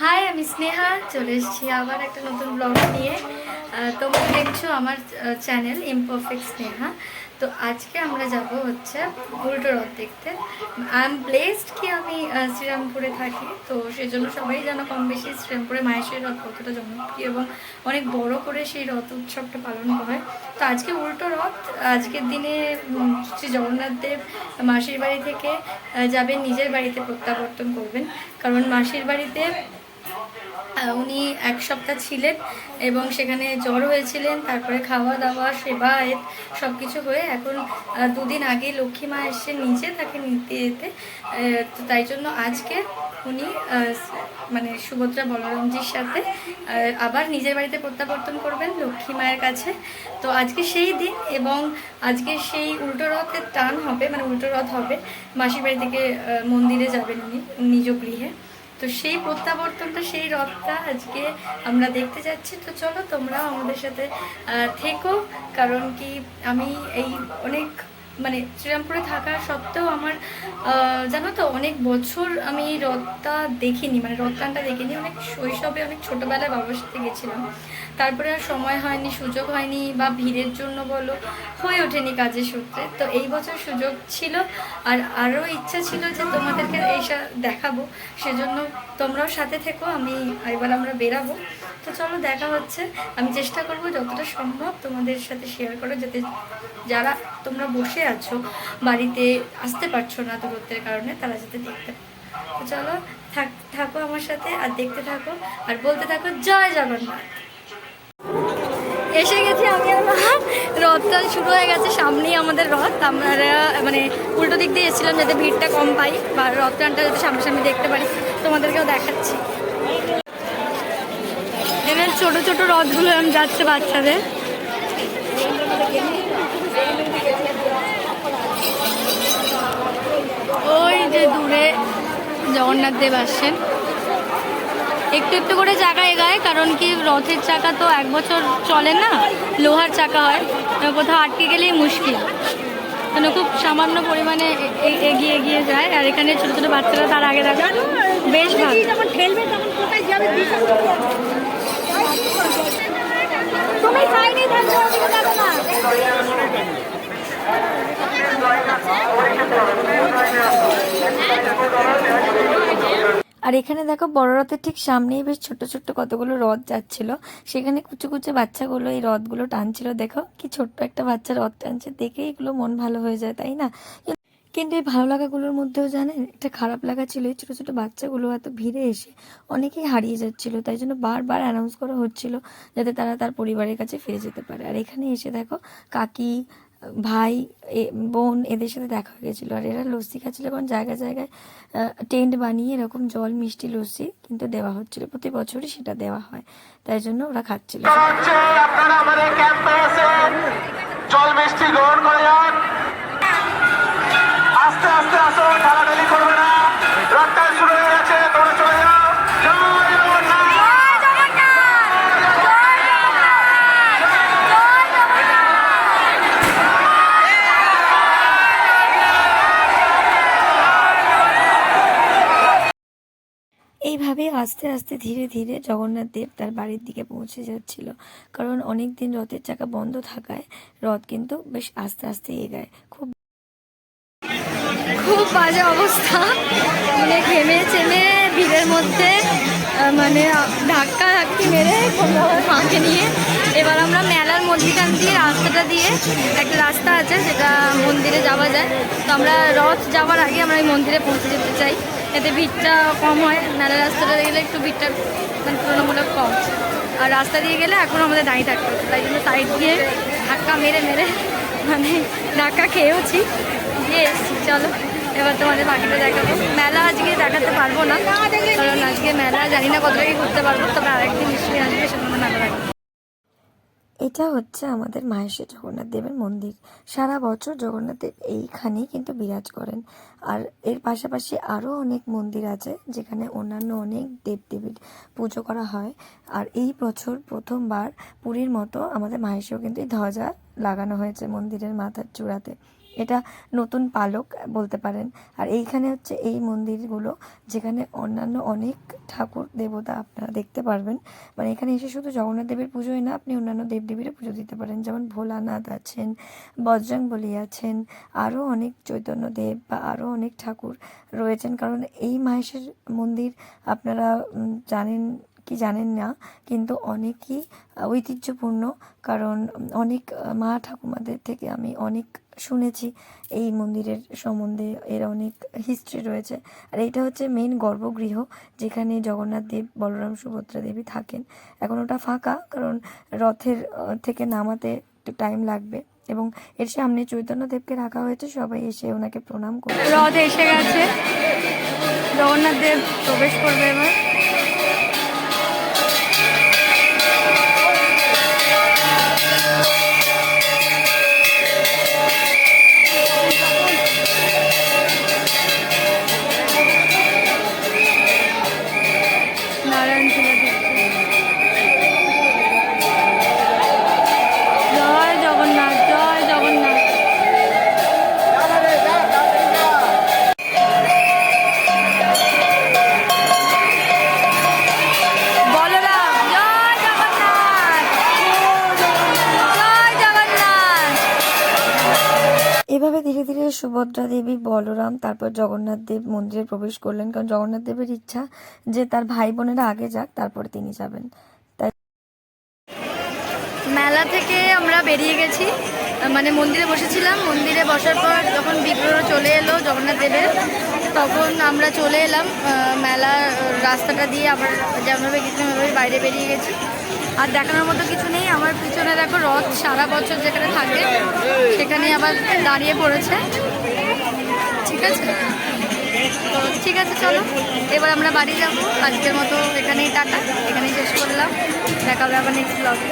High আমি স্নেহা। চলে এসেছি আবার একটা নতুন ব্লগ নিয়ে। তোমরা দেখছ আমার চ্যানেল ইমপারফেক্ট স্নেহা তো আজকে আমরা যাব হচ্ছে উল্টো রথ দেখতে। আই এম ব্লেসড কি আমি শ্রীরামপুরে থাকি। তো সেজন্য সবাই জানো কম বেশি শ্রীরামপুরে মায়েশ্বরী রথ কতটা জনপ্রিয় এবং অনেক বড় করে সেই রথ উৎসবটা পালন হয়। তো আজকে উল্টো রথ, আজকের দিনে শ্রী জগন্নাথ দেব মাসির বাড়ি থেকে যাবেন, নিজের বাড়িতে প্রত্যাবর্তন করবেন। কারণ মাসির বাড়িতে উনি এক সপ্তাহ ছিলেন এবং সেখানে জ্বর হয়েছিলেন, তারপরে খাওয়া দাওয়া সেবায়েত সব কিছু হয়ে এখন দুদিন আগে লক্ষ্মী মা এসে নিজে তাকে নিতে যেতে তো তাই জন্য আজকে উনি মানে সুভদ্রা বলরামজির সাথে আবার নিজের বাড়িতে প্রত্যাবর্তন করবেন লক্ষ্মী মায়ের কাছে। তো আজকে সেই দিন এবং আজকে সেই উল্টো রথের টান হবে মানে উল্টো রথ হবে, মাসির বাড়ি থেকে মন্দিরে যাবেন উনি নিজ গৃহে। তো সেই প্রত্যাবর্তনটা, সেই রথটা আজকে আমরা দেখতে যাচ্ছি। তো চলো তোমরাও আমাদের সাথে থেকো। কারণ কি আমি এই অনেক মানে শ্রীরামপুরে থাকা সত্ত্বেও আমার জানো তো, অনেক বছর আমি রথটা দেখিনি মানে রথটানটা দেখিনি। অনেক শৈশবে অনেক ছোটোবেলায় বাবার সাথে গেছিলাম। তারপরে আর সময় হয়নি, সুযোগ হয়নি, বা ভিড়ের জন্য বলো, হয়ে ওঠেনি কাজের সূত্রে। তো এই বছর সুযোগ ছিল, আর আরও ইচ্ছা ছিল যে তোমাদেরকে এইসা দেখাবো। সেজন্য তোমরাও সাথে থেকো, আমি এবার আমরা বেরাবো। তো চলো দেখা হচ্ছে। আমি চেষ্টা করব যতটা সম্ভব তোমাদের সাথে শেয়ার করো যাতে যারা তোমরা বসে আছো, বাড়িতে আসতে পারছ না দূরত্বের কারণে, তারা যাতে দেখতে তো চলো, থাক, থাকো আমার সাথে আর দেখতে থাকো। আর বলতে থাকো, জয় জগন্নাথ। এসে গেছি আমি মা। রথটা শুরু হয়ে গেছে সামনেই আমাদের রথ। আমরা মানে উল্টো দিক দিয়ে এসেছিলাম যাতে ভিড়টা কম পাই, বা রথ টানটা যাতে সামনাসামনি দেখতে পারি। তোমাদেরকেও দেখাচ্ছি। ছোট ছোট রথগুলো যাচ্ছে বাচ্চাদের। ওই যে দূরে জগন্নাথ দেব আসছেন। একটু একটু করে চাকা এগায়, কারণ কি রথের চাকা তো এক বছর চলে না, লোহার চাকা হয় কোথাও আটকে গেলেই মুশকিল। মানে খুব সামান্য পরিমাণে এগিয়ে এগিয়ে যায়, আর এখানে ছোটো ছোটো বাচ্চারা তার আগে দেখা বেশ ভালো। তখন কোথায় যাবে দিশা তুমি সাইডে থাকো ওদিকে না। আর এখানে দেখো বড় রথের ঠিক সামনেই বেশ ছোট ছোট্ট কতগুলো রথ যাচ্ছিল। সেখানে কুচু কুচু বাচ্চাগুলো এই রথগুলো টানছিল। দেখো কি ছোট্ট একটা বাচ্চা রথ টানছে। দেখে এগুলো মন ভালো হয়ে যায়, তাই না? কিন্তু এই ভালো লাগাগুলোর মধ্যেও জানেন, একটা খারাপ লাগা ছিল, এই ছোটো ছোটো বাচ্চাগুলো এত ভিড়ে এসে অনেকেই হারিয়ে যাচ্ছিল। তাই জন্য বারবার অ্যানাউন্স করা হচ্ছিল যাতে তারা তার পরিবারের কাছে ফিরে যেতে পারে। আর এখানে এসে দেখো, কাকি, ভাই বোন এদের সাথে দেখা হয়ে গেছিল। আর এরা লস্যি খাচ্ছিল কারণ জায়গায় জায়গায় টেন্ট বানিয়ে এরকম জল মিষ্টি লস্যি কিন্তু দেওয়া হচ্ছিল। প্রতি বছরই সেটা দেওয়া হয়। তাই জন্য ওরা খাচ্ছিল। জল মিষ্টি গ্রহণ করে আস্তে এইভাবে আস্তে আস্তে ধীরে ধীরে জগন্নাথ দেব তার বাড়ির দিকে পৌঁছে যাচ্ছিল। কারণ অনেক দিন রথের চাকা বন্ধ থাকায় রথ কিন্তু বেশ আস্তে আস্তে এগায়। খুব খুব বাজে অবস্থা। মানে ঘেমে চেমে ভিড়ের মধ্যে মানে ধাক্কা ধাক্কি মেরে মাকে নিয়ে। এবার আমরা মেলার মধ্যিখান দিয়ে রাস্তাটা দিয়ে একটা রাস্তা আছে, যেটা মন্দিরে যাওয়া যায়। তো আমরা রথ যাওয়ার আগে আমরা এই মন্দিরে পৌঁছে যেতে চাই। এতে ভিড়টা কম হয়, মেলার রাস্তাটা গেলে একটু ভিড়টা মানে তুলনামূলক কম। আর রাস্তা দিয়ে গেলে এখন আমাদের দাঁড়িয়ে থাকতে হতো তাই জন্য সাইড দিয়ে ধাক্কা মেরে মেরে মানে ধাক্কা খেয়েওছি। দিয়ে এসছি, চলো। এবার তোমাদের বাকিটা দেখাবো। মেলা আজকে দেখাতে পারব না, কারণ আজকে মেলা, জানি না কতটা কি ঘুরতে পারব, তবে আরেকদিন নিশ্চয়ই আসবে সেখানে মেলা রাখব এটা হচ্ছে আমাদের মাহেশ্বর জগন্নাথ দেবের মন্দির। সারা বছর জগন্নাথ দেব এইখানেই কিন্তু বিরাজ করেন। আর এর পাশাপাশি আরও অনেক মন্দির আছে, যেখানে অন্যান্য অনেক দেবদেবীর পুজো করা হয়। আর এই বছর প্রথমবার পুরীর মতো আমাদের মাহেশ্বর কিন্তু ধ্বজা লাগানো হয়েছে মন্দিরের মাথার চূড়াতে। এটা নতুন পালক বলতে পারেন। আর এইখানে হচ্ছে এই মন্দিরগুলো, যেখানে অন্যান্য অনেক ঠাকুর দেবতা আপনারা দেখতে পারবেন। মানে এখানে এসে শুধু জগন্নাথ দেবের পুজোই না, আপনি অন্যান্য দেবদেবীরও পুজো দিতে পারেন। যেমন ভোলানাথ আছেন বজরং বলি আছেন আরও অনেক চৈতন্যদেব বা আরও অনেক ঠাকুর রয়েছেন। কারণ এই মাহেশের মন্দির আপনারা জানেন কি জানেন না, কিন্তু অনেকই ঐতিহ্যপূর্ণ। কারণ অনেক মা ঠাকুমাদের থেকে আমি অনেক শুনেছি এই মন্দিরের সম্বন্ধে এর অনেক হিস্ট্রি রয়েছে। আর এইটা হচ্ছে মেন গর্ভগৃহ যেখানে জগন্নাথ দেব, বলরাম সুভদ্রা দেবী থাকেন। এখন ওটা ফাঁকা কারণ রথের থেকে নামাতে একটু টাইম লাগবে এবং এর সামনে চৈতন্য দেবকে রাখা হয়েছে। সবাই এসে ওনাকে প্রণাম করবে। রথ এসে গেছে। জগন্নাথ দেব প্রবেশ করবে এবার। সুভদ্রা দেবী, বলরাম, তারপর জগন্নাথ দেব মন্দিরে প্রবেশ করলেন। কারণ জগন্নাথ দেবের ইচ্ছা যে তার ভাই বোনেরা আগে যাক, তারপরে তিনি যাবেন। তাই মেলা থেকে আমরা বেরিয়ে গেছি। মানে মন্দিরে বসেছিলাম। মন্দিরে বসার পর যখন বিগ্রহ চলে এলো জগন্নাথ দেবের, তখন আমরা চলে এলাম মেলার রাস্তাটা দিয়ে আবার যেমনভাবে গেছিলাম বাইরে বেরিয়ে গেছি। আর দেখানোর মতো কিছু নেই। আমার পিছনে দেখো রথ সারা বছর যেখানে থাকে সেখানে আবার দাঁড়িয়ে পড়েছে। ঠিক আছে? ঠিক আছে, চলো। এবার আমরা বাড়ি যাব। আজকের মতো এখানেই টাটা। এখানেই শেষ করলাম। দেখা হবে আবার নেক্সট ব্লগে